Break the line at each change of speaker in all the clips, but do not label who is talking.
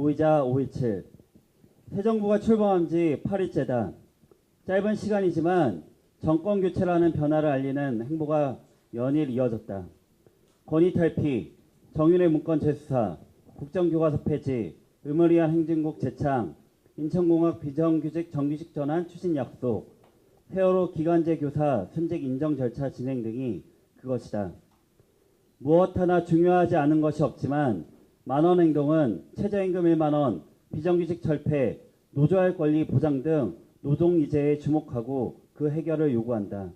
보이자 5.17새 정부가 출범한 지 8일째다. 짧은 시간이지만 정권 교체라는 변화를 알리는 행보가 연일 이어졌다. 권위 탈피, 정윤의 문건 재수사, 국정교과서 폐지, 의무리한 행진곡 재창, 인천공학 비정규직 정규직 전환 추진 약속, 세월호 기간제 교사 순직 인정 절차 진행 등이 그것이다. 무엇 하나 중요하지 않은 것이 없지만 만원 행동은 최저임금 1만원, 비정규직 철폐, 노조할 권리 보장 등 노동 이제에 주목하고 그 해결을 요구한다.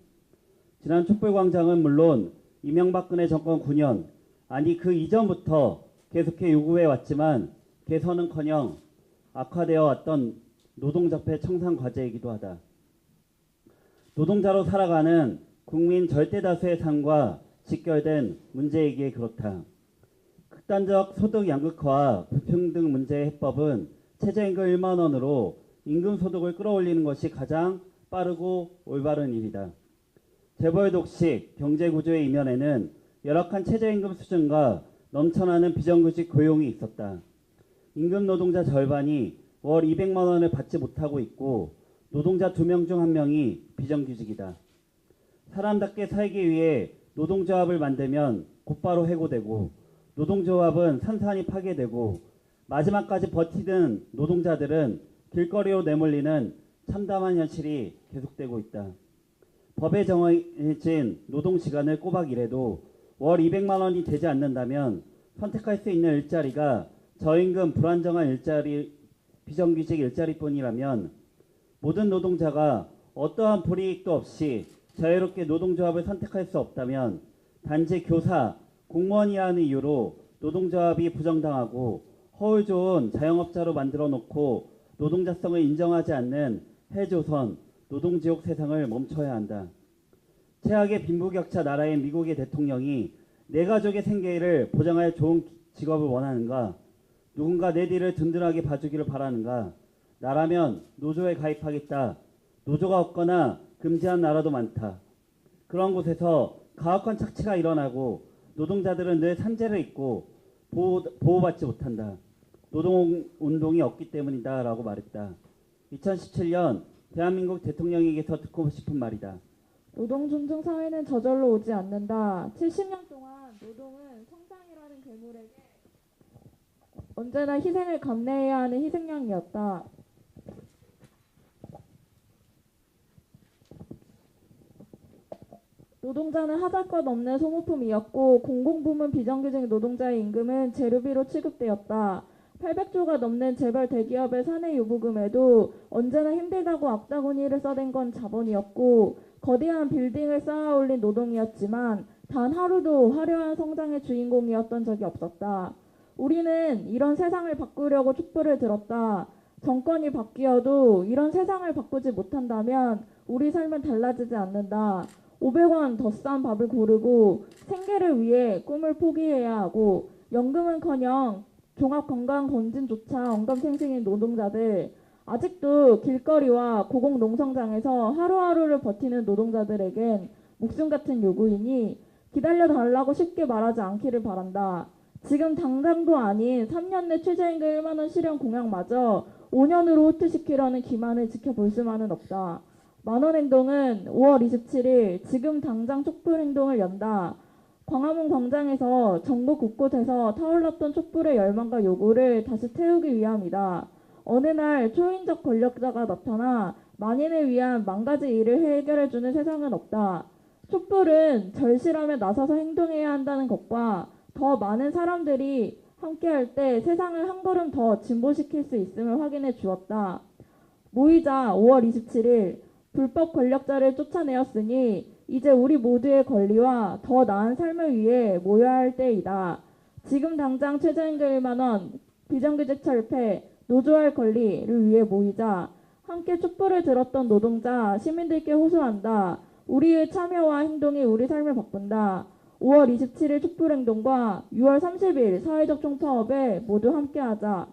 지난 촛불광장은 물론 이명박근혜 정권 9년, 아니 그 이전부터 계속해 요구해 왔지만 개선은커녕 악화되어 왔던 노동자폐 청산 과제이기도 하다. 노동자로 살아가는 국민 절대 다수의 삶과 직결된 문제이기에 그렇다. 극단적 소득 양극화와 불평등 문제의 해법은 최저임금 1만 원으로 임금 소득을 끌어올리는 것이 가장 빠르고 올바른 일이다. 재벌 독식 경제 구조의 이면에는 열악한 최저임금 수준과 넘쳐나는 비정규직 고용이 있었다. 임금 노동자 절반이 월 200만 원을 받지 못하고 있고 노동자 두명중한 명이 비정규직이다. 사람답게 살기 위해 노동조합을 만들면 곧바로 해고되고 노동조합은 산산이 파괴되고 마지막까지 버티던 노동자들은 길거리로 내몰리는 참담한 현실이 계속되고 있다. 법에 정해진 노동시간을 꼬박 일해도 월 200만 원이 되지 않는다면 선택할 수 있는 일자리가 저임금 불안정한 일자리 비정규직 일자리뿐이라면 모든 노동자가 어떠한 불이익도 없이 자유롭게 노동조합을 선택할 수 없다면 단지 교사, 공무원이라는 이유로 노동조합이 부정당하고 허울 좋은 자영업자로 만들어 놓고 노동자성을 인정하지 않는 해조선 노동지옥 세상을 멈춰야 한다. 최악의 빈부격차 나라인 미국의 대통령이 내 가족의 생계를 보장할 좋은 직업을 원하는가? 누군가 내 뒤를 든든하게 봐주기를 바라는가? 나라면 노조에 가입하겠다. 노조가 없거나 금지한 나라도 많다. 그런 곳에서 가혹한 착취가 일어나고 노동자들은 늘 산재를 입고 보호, 보호 받지 못한다. 노동운동이 없기 때문이다. 라고 말했다. 2017년 대한민국 대통령에게서 듣고 싶은 말이다.
노동 존중 사회는 저절로 오지 않는다. 70년 동안 노동은 성장이라는 괴물에게 언제나 희생을 감내해야 하는 희생양이었다. 노동자는 것 없는 소모품이었고 공공부문 비정규직 노동자의 임금은 재료비로 취급되었다. 800조가 넘는 재벌 대기업의 사내 요부금에도 언제나 힘들다고 악다구니를 써댄 건 자본이었고 거대한 빌딩을 쌓아 올린 노동이었지만 단 하루도 화려한 성장의 주인공이었던 적이 없었다. 우리는 이런 세상을 바꾸려고 촛불을 들었다. 정권이 바뀌어도 이런 세상을 바꾸지 못한다면 우리 삶은 달라지지 않는다. 500원 더 싼 밥을 고르고 생계를 위해 꿈을 포기해야 하고 연금은커녕 종합건강검진조차 언감생생인 노동자들 아직도 길거리와 고공농성장에서 하루하루를 버티는 노동자들에겐 목숨 같은 요구이니 기다려달라고 쉽게 말하지 않기를 바란다. 지금 당장도 아닌 3년 내 최저임금 1만원 실현 공약마저 5년으로 후퇴시키려는 기만을 지켜볼 수만은 없다. 만원 행동은 5월 27일 지금 당장 촛불 행동을 연다. 광화문 광장에서 전국 곳곳에서 타올랐던 촛불의 열망과 요구를 다시 태우기 위함이다. 어느 날 초인적 권력자가 나타나 만인을 위한 만 가지 일을 해결해주는 세상은 없다. 촛불은 절실함에 나서서 행동해야 한다는 것과 더 많은 사람들이 함께할 때 세상을 한 걸음 더 진보시킬 수 있음을 확인해 주었다. 모이자 5월 27일 불법 권력자를 쫓아내었으니 이제 우리 모두의 권리와 더 나은 삶을 위해 모여야 할 때이다. 지금 당장 최저임금 1만 원, 비정규직 철폐, 노조할 권리를 위해 모이자. 함께 촛불을 들었던 노동자, 시민들께 호소한다. 우리의 참여와 행동이 우리 삶을 바꾼다. 5월 27일 촛불행동과 6월 30일 사회적 총파업에 모두 함께하자.